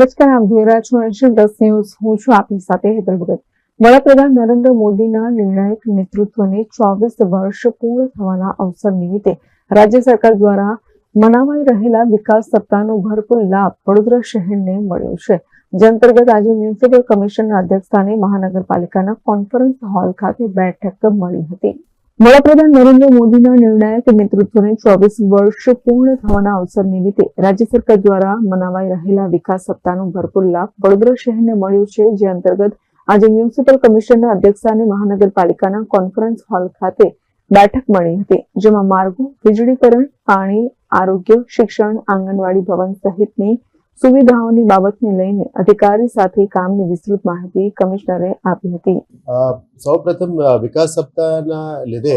નમસ્કાર, આપ છો એશિયન દસ ન્યૂઝ હું છું આપની સાથે હેતલ વડાપ્રધાન નરેન્દ્ર મોદીના નિર્ણાયક નેતૃત્વને ચોવીસ વર્ષ પૂર્ણ થવાના અવસર નિમિત્તે રાજ્ય સરકાર દ્વારા મનાવાઈ રહેલા વિકાસ સપ્તાહનો ભરપૂર લાભ વડોદરા શહેરને મળ્યો છે. જે અંતર્ગત આજે મ્યુનિસિપલ કમિશનના અધ્યક્ષસ્થાને મહાનગરપાલિકાના કોન્ફરન્સ હોલ ખાતે બેઠક મળી હતી. વડાપ્રધાન નરેન્દ્ર મોદીના નિર્ણાયક નેતૃત્વને ચોવીસ વર્ષ પૂર્ણ થવાના અવસર નિમિત્તે રાજ્ય સરકાર દ્વારા મનાવાઈ રહેલા વિકાસ સપ્તાહનો ભરપૂર લાભ વડોદરા શહેરને મળ્યો છે, જે અંતર્ગત આજે મ્યુનિસિપલ કમિશનના અધ્યક્ષસ્થાને મહાનગરપાલિકાના કોન્ફરન્સ હોલ ખાતે બેઠક મળી હતી, જેમાં માર્ગો, વીજળીકરણ, પાણી, આરોગ્ય, શિક્ષણ, આંગણવાડી ભવન સહિતની સુવિધાઓની બાબતને લઈને અધિકારી સાથે કામની વિસ્તૃત માહિતી કમિશનરે આપી હતી. સૌપ્રથમ વિકાસ સપ્તાહના લીધે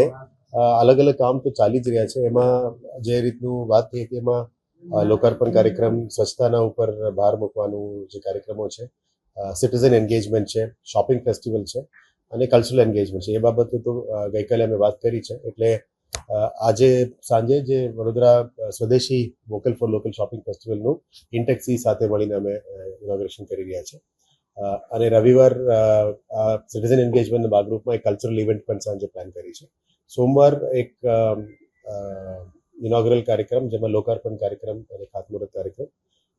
અલગ અલગ કામ તો ચાલી જ રહ્યા છે. એમાં જે રીતનું વાત થઈ હતી, એમાં લોકાર્પણ કાર્યક્રમ, સ્વચ્છતાના ઉપર ભાર મૂકવાનું જે કાર્યક્રમો છે સિટીઝન એન્ગેજમેન્ટ છે, શોપિંગ ફેસ્ટિવલ છે અને કલ્ચરલ એન્ગેજમેન્ટ છે. એ બાબતો તો ગઈકાલે અમે વાત કરી છે. એટલે આજે સાંજે જે વડોદરા સ્વદેશી વોકલ ફોર લોકલ શોપિંગ ફેસ્ટિવલનું ઇન્ટેક્સી સાથે મળીને અમે ઇનોગ્રેશન કરી રહ્યા છે અને રવિવાર સિટીઝન એન્ગેજમેન્ટના ભાગરૂપમાં એક કલ્ચરલ ઇવેન્ટ પણ સાંજે પ્લાન કરી છે. સોમવાર એક ઇનોગ્રલ કાર્યક્રમ, જેમાં લોકાર્પણ કાર્યક્રમ અને ખાતમુહૂર્ત કાર્યક્રમ,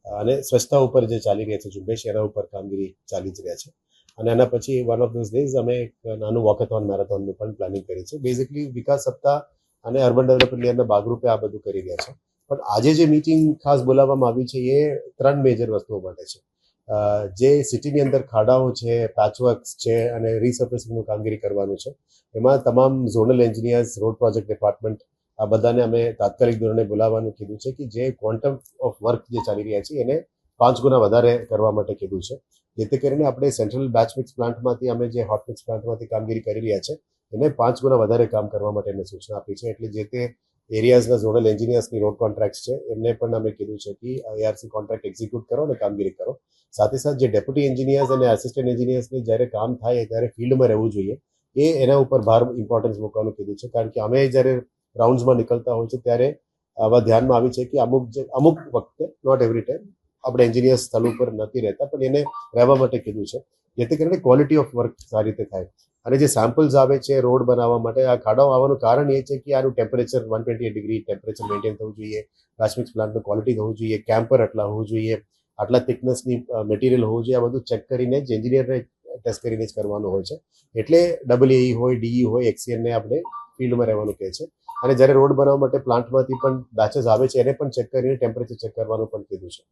અને સ્વચ્છતા ઉપર જે ચાલી રહી છે, ઝુંબેશ, એના ઉપર કામગીરી ચાલી જ રહ્યા છે. અને એના પછી વન ઓફ ધોઝ ડેઝ અમે એક નાનું વોકેથોન મેરેથોનનું પણ પ્લાનિંગ કરી છે. બેઝિકલી વિકાસ સપ્તાહ અને અર્બન ડેવલપમેન્ટ યરના ભાગરૂપે આ બધું કરી રહ્યા છે. પણ આજે જે મીટિંગ ખાસ બોલાવવામાં આવી છે, એ ત્રણ મેજર વસ્તુઓ માટે છે. જે સિટીની અંદર ખાડાઓ છે પેચવર્ક્સ છે અને રિસર્ફેસિંગનું કામગીરી કરવાનું છે, એમાં તમામ zonal engineers road project department આ બધાને અમે તાત્કાલિક ધોરણે બોલાવવાનું કીધું છે કે જે ક્વોન્ટમ ઓફ વર્ક જે ચાલી રહ્યા છે, એને પાંચ ગુણા વધારે કરવા માટે કીધું છે. જેથી કરીને આપણે સેન્ટ્રલ બેચ પ્લાન્ટમાંથી અમે જે હોટ મિક્સ પ્લાન્ટમાંથી કામગીરી કરી રહ્યા છે એને પાંચ ગુણા વધારે કામ કરવા માટે એમને સૂચના આપી છે. એટલે જે તે એરિયાઝના ઝોનલ એન્જિનિયર્સની રોડ કોન્ટ્રાક્ટ છે, એમને પણ અમે કીધું છે કે એઆરસી કોન્ટ્રાક્ટ એક્ઝિક્યુટ કરો અને કામગીરી કરો. સાથે સાથે જે ડેપ્યુટી એન્જિનિયર્સ અને આસિસ્ટન્ટ એન્જિનિયર્સની જ્યારે કામ થાય ત્યારે ફિલ્ડમાં રહેવું જોઈએ. એ એના ઉપર ભાર ઇમ્પોર્ટન્સ મૂકવાનું કીધું છે. કારણ કે અમે જ્યારે રાઉન્ડ્સમાં નીકળતા હોય છે ત્યારે આવા ધ્યાનમાં આવી છે કે અમુક અમુક વખતે નોટ એવરી ટાઈમ આપણે એન્જિનિયર સ્થળ ઉપર નથી રહેતા, પણ એને રહેવા માટે કીધું છે. જેથી કરીને ક્વોલિટી ઓફ વર્ક સારી રીતે થાય. અને જે સેમ્પલ્સ આવે છે રોડ બનાવવા માટે, આ ખાડાઓ આવવાનું કારણ એ છે કે આનું temperature one twenty degree temperature maintain થવું જોઈએ પ્લાસ્ટિક પ્લાન્ટનું ક્વોલિટી હોવું જોઈએ કેમ્પર આટલા હોવું જોઈએ, આટલા થિકનેસની મટીરિયલ હોવું જોઈએ, આ બધું ચેક કરીને જ એન્જિનિયરને ટેસ્ટ કરીને જ કરવાનું હોય છે. એટલે ડબલ એઈ હોય ડીઈ હોય એક્સીએનને આપણે ફિલ્ડમાં રહેવાનું કહે છે. અને જ્યારે રોડ બનાવવા માટે પ્લાન્ટમાંથી પણ બેચેસ આવે છે, એને પણ ચેક કરીને ટેમ્પરેચર ચેક કરવાનું પણ કીધું છે.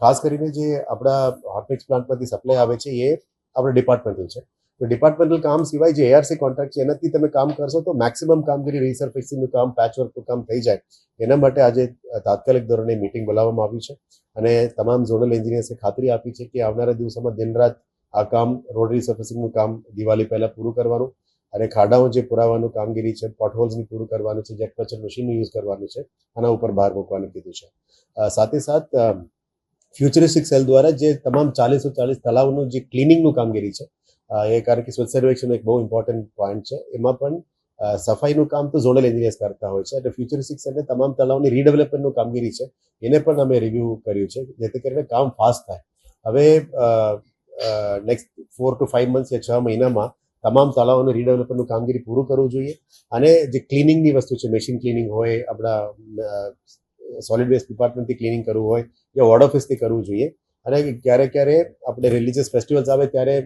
ખાસ કરીને જે આપણા હોટમિક્સ પ્લાન્ટમાંથી સપ્લાય આવે છે, એ આપણા ડિપાર્ટમેન્ટનું છે. તો ડિપાર્ટમેન્ટલ કામ સિવાય જે એઆરસી કોન્ટ્રાક્ટ છે, એનાથી તમે કામ કરશો તો મેક્સિમમ કામગીરી રિસર્ફેસિંગનું કામ પેચવર્કનું કામ થઈ જાય. એના માટે આજે તાત્કાલિક ધોરણે મિટિંગ બોલાવવામાં આવી છે અને તમામ ઝોનલ એન્જિનિયર્સે ખાતરી આપી છે કે આવનારા દિવસોમાં દિનરાત આ કામ રોડ રિસર્ફેસિંગનું કામ દિવાળી પહેલાં પૂરું કરવાનું અને ખાડાઓ જે પુરાવાનું કામગીરી છે પોટહોલ્સની પૂરું કરવાનું છે જેટ કચર મશીનનું યુઝ કરવાનું છે, આના ઉપર ભાર મૂકવાનું કીધું છે. સાથે સાથ ફ્યુચરિસ્ટિક સેલ દ્વારા જે તમામ ચાલીસો ચાલીસ તળાવનું જે ક્લિનિંગનું કામગીરી છે એ કારણ કે સ્વચ્છ સર્વેક્ષણ એક બહુ ઇમ્પોર્ટન્ટ પોઈન્ટ છે. એમાં પણ સફાઈનું કામ તો ઝોનલ એન્જિનિયર્સ કરતા હોય છે એટલે ફ્યુચરિસ્ટિક સેલને તમામ તળાવની રીડેવલપમેન્ટનું કામગીરી છે. એને પણ અમે રિવ્યૂ કર્યું છે, જેથી કરીને કામ ફાસ્ટ થાય. હવે next four to five months કે છ મહિનામાં તમામ તળાવોનું રીડેવલપમેન્ટનું કામગીરી પૂરું કરવું જોઈએ. અને જે ક્લિનિંગની વસ્તુ છે મશીન ક્લિનિંગ હોય, આપણા સોલિડ વેસ્ટ ડિપાર્ટમેન્ટથી ક્લિનિંગ કરવું હોય, યા વોર્ડ ઓફિસથી કરવું જોઈએ. અને ક્યારે ક્યારે આપણે રિલિજિયસ ફેસ્ટિવલ્સ આવે ત્યારે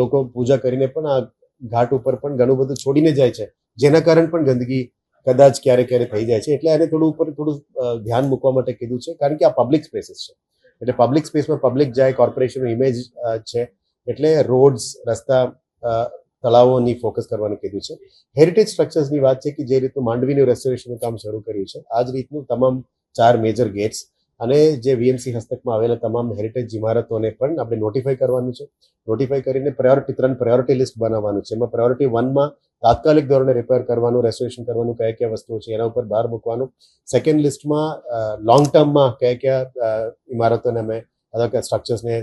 લોકો પૂજા કરીને પણ આ ઘાટ ઉપર પણ ઘણું બધું છોડીને જાય છે. જેના કારણે પણ ગંદકી કદાચ ક્યારે ક્યારે થઈ જાય છે. એટલે એને થોડું ઉપર થોડું ધ્યાન મૂકવા માટે કીધું છે. કારણ કે આ પબ્લિક સ્પેસીસ છે. એટલે પબ્લિક સ્પેસમાં પબ્લિક જાય કોર્પોરેશનનું ઇમેજ છે. એટલે રોડ્સ રસ્તા તળાવોની ફોકસ કરવાનું કીધું છે. હેરિટેજ સ્ટ્રક્ચર્સની વાત છે કે જે રીતનું માંડવીનું રેસ્ટોરેશનનું કામ શરૂ કર્યું છે. આ જ રીતનું તમામ ચાર મેજર ગેટ્સ અને જે વીએમસી હસ્તકમાં આવેલા તમામ હેરિટેજ ઇમારતોને પણ આપણે નોટિફાઈ કરવાનું છે. નોટિફાઈ કરીને પ્રાયોરિટી ત્રણ પ્રાયોરિટી લિસ્ટ બનાવવાનું છે. એમાં પ્રાયોરિટી વનમાં તાત્કાલિક ધોરણે રિપેર કરવાનું રેસ્ટોરેશન કરવાનું, કયા કયા વસ્તુઓ છે એના ઉપર ભાર મૂકવાનું. સેકન્ડ લિસ્ટમાં લોંગ ટર્મમાં કયા કયા ઇમારતોને અમે અથવા કે સ્ટ્રક્ચર્સને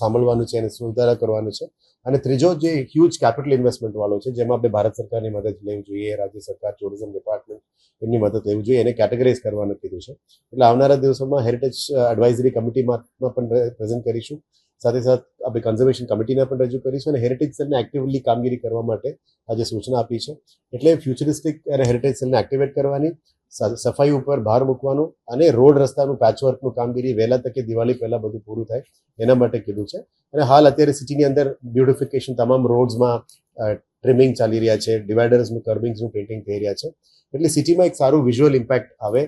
સાંભળવાનું છે અને સુધારા કરવાનું છે. અને ત્રીજો જે હ્યુજ કેપિટલ ઇન્વેસ્ટમેન્ટ વાળો છે, જેમાં આપણે ભારત સરકારની મદદ લેવી જોઈએ, રાજ્ય સરકાર ટુરિઝમ ડિપાર્ટમેન્ટ એમની મદદ લેવી જોઈએ, એને કેટેગરાઇઝ કરવાનું કીધું છે. એટલે આવનારા દિવસોમાં હેરિટેજ એડવાઇઝરી કમિટીમાં પણ પ્રેઝન્ટ કરીશું. સાથે સાથે આપણે કન્ઝર્વેશન કમિટીને પણ રજૂ કરીશું અને હેરિટેજ સેલને એક્ટિવલી કામગીરી કરવા માટે આજે સૂચના આપી છે. એટલે ફ્યુચરિસ્ટિક અને હેરિટેજ સેલને એક્ટિવેટ કરવાની સફાઈ ઉપર ભાર મૂકવાનું અને રોડ રસ્તાનું પેચવર્કનું કામગીરી વહેલા તકે દિવાળી પહેલાં બધું પૂરું થાય, એના માટે કીધું છે. અને હાલ અત્યારે સિટીની અંદર બ્યુટિફિકેશન તમામ રોડ્સમાં ટ્રીમિંગ ચાલી રહ્યા છે ડિવાઈડર્સનું કર્બિંગ્સનું પેઇન્ટિંગ થઈ રહ્યા છે. એટલે સિટીમાં એક સારું વિઝ્યુઅલ ઇમ્પેક્ટ આવે.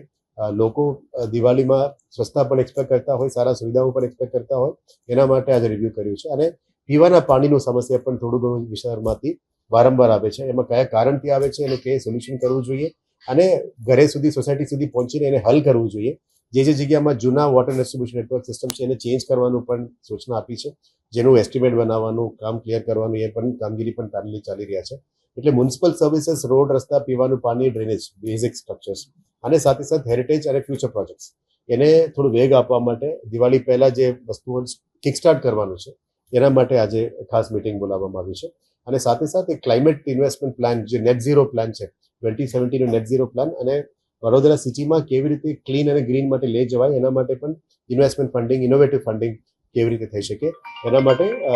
લોકો દિવાળીમાં સ્વચ્છતા પણ એક્સપેક્ટ કરતા હોય, સારા સુવિધાઓ પણ એક્સપેક્ટ કરતા હોય, એના માટે આજે રિવ્યૂ કર્યું છે. અને પીવાના પાણીનું સમસ્યા પણ થોડું ઘણું વિસ્તારમાંથી વારંવાર આવે છે. એમાં કયા કારણથી આવે છે અને કઈ સોલ્યુશન કરવું જોઈએ? અને ઘરે સુધી સોસાયટી સુધી પહોંચીને એને હલ કરવું જોઈએ. જે જે જગ્યામાં જૂના વોટર ડિસ્ટ્રીબ્યુશન નેટવર્ક સિસ્ટમ છે, એને ચેન્જ કરવાનું પણ સૂચના આપી છે. જેનું એસ્ટિમેટ બનાવવાનું, કામ ક્લિયર કરવાનું, એ પણ કામગીરી પણ પેરેલલી ચાલી રહ્યા છે. એટલે મ્યુનિસિપલ સર્વિસીસ રોડ રસ્તા, પીવાનું, પાણી ડ્રેનેજ બેઝિક સ્ટ્રક્ચર્સ અને સાથે સાથે હેરિટેજ અને ફ્યુચર પ્રોજેક્ટ્સ એને થોડું વેગ આપવા માટે દિવાળી પહેલાં જે વસ્તુઓ કિકસ્ટાર્ટ કરવાનું છે, એના માટે આજે ખાસ મિટિંગ બોલાવવામાં આવી છે. અને સાથે સાથે ક્લાઇમેટ ઇન્વેસ્ટમેન્ટ પ્લાન જે નેટ ઝીરો પ્લાન છે ટ્વેન્ટી સેવન્ટીનો નેટ ઝીરો પ્લાન અને વડોદરા સિટીમાં કેવી રીતે ક્લીન અને ગ્રીન માટે લઈ જવાય એના માટે પણ ઇન્વેસ્ટમેન્ટ ફંડિંગ ઇનોવેટિવ ફંડિંગ કેવી રીતે થઈ શકે એના માટે અ,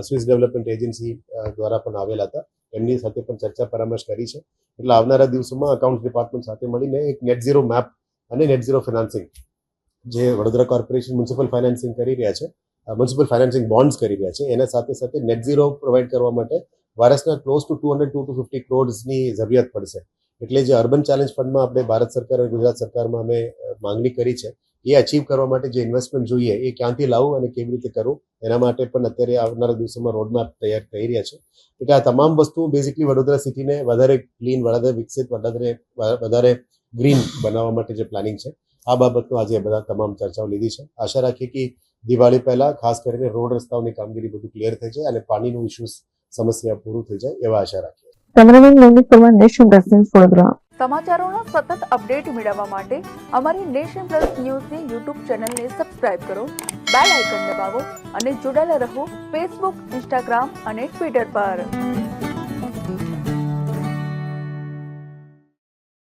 સ્વિસ ડેવલપમેન્ટ એજન્સી દ્વારા પણ આવેલા હતા. એમની સાથે પણ ચર્ચા પરામર્શ કરી છે. એટલે આવનારા દિવસોમાં અકાઉન્ટ ડિપાર્ટમેન્ટ સાથે મળીને એક નેટ ઝીરો મેપ અને નેટ ઝીરો ફિનાન્સિંગ જે વડોદરા કોર્પોરેશન મ્યુનિસિપલ ફાઇનાન્સિંગ કરી રહ્યા છે. મ્યુનિસિપલ ફાઇનાન્સિંગ બોન્ડ્સ કરી રહ્યા છે. એના સાથે સાથે નેટ ઝીરો પ્રોવાઈડ કરવા માટે વારસના close to two hundred to two fifty ક્રોડ્સની જરૂરિયાત પડશે. એટલે જે અર્બન ચેલેન્જ ફંડમાં આપણે ભારત સરકાર અને ગુજરાત સરકારમાં અમે માંગણી કરી છે, એ અચીવ કરવા માટે જે ઇન્વેસ્ટમેન્ટ જોઈએ, એ ક્યાંથી લાવવું અને કેવી રીતે કરવું, એના માટે પણ અત્યારે આવનારા દિવસોમાં રોડમેપ તૈયાર થઈ રહ્યા છે. એટલે આ તમામ વસ્તુઓ બેઝિકલી વડોદરા સિટીને વધારે ક્લીન વધારે વિકસિત, વધારે વધારે ગ્રીન બનાવવા માટે જે પ્લાનિંગ છે આ બાબતનો આજે બધા તમામ ચર્ચાઓ લીધી છે. આશા રાખીએ કે દિવાળી પહેલા ખાસ કરીને રોડ રસ્તાઓની કામગીરી બધું ક્લિયર થઈ જાય અને પાણીનું ઇસ્યુઝ સમસ્યા પૂરું થઈ જાય એવા આશા રાખીએ. Cameraman Monik Parmar Nation Plus News Vadodara. સમાચારોના સતત અપડેટ મેળવવા માટે અમારી નેશન પ્લસ ન્યૂઝની યુટ્યુબ ચેનલને સબસ્ક્રાઇબ કરો બેલ આઇકન દબાવો અને જોડાયેલા રહો ફેસબુક ઇન્સ્ટાગ્રામ અને ટ્વિટર પર.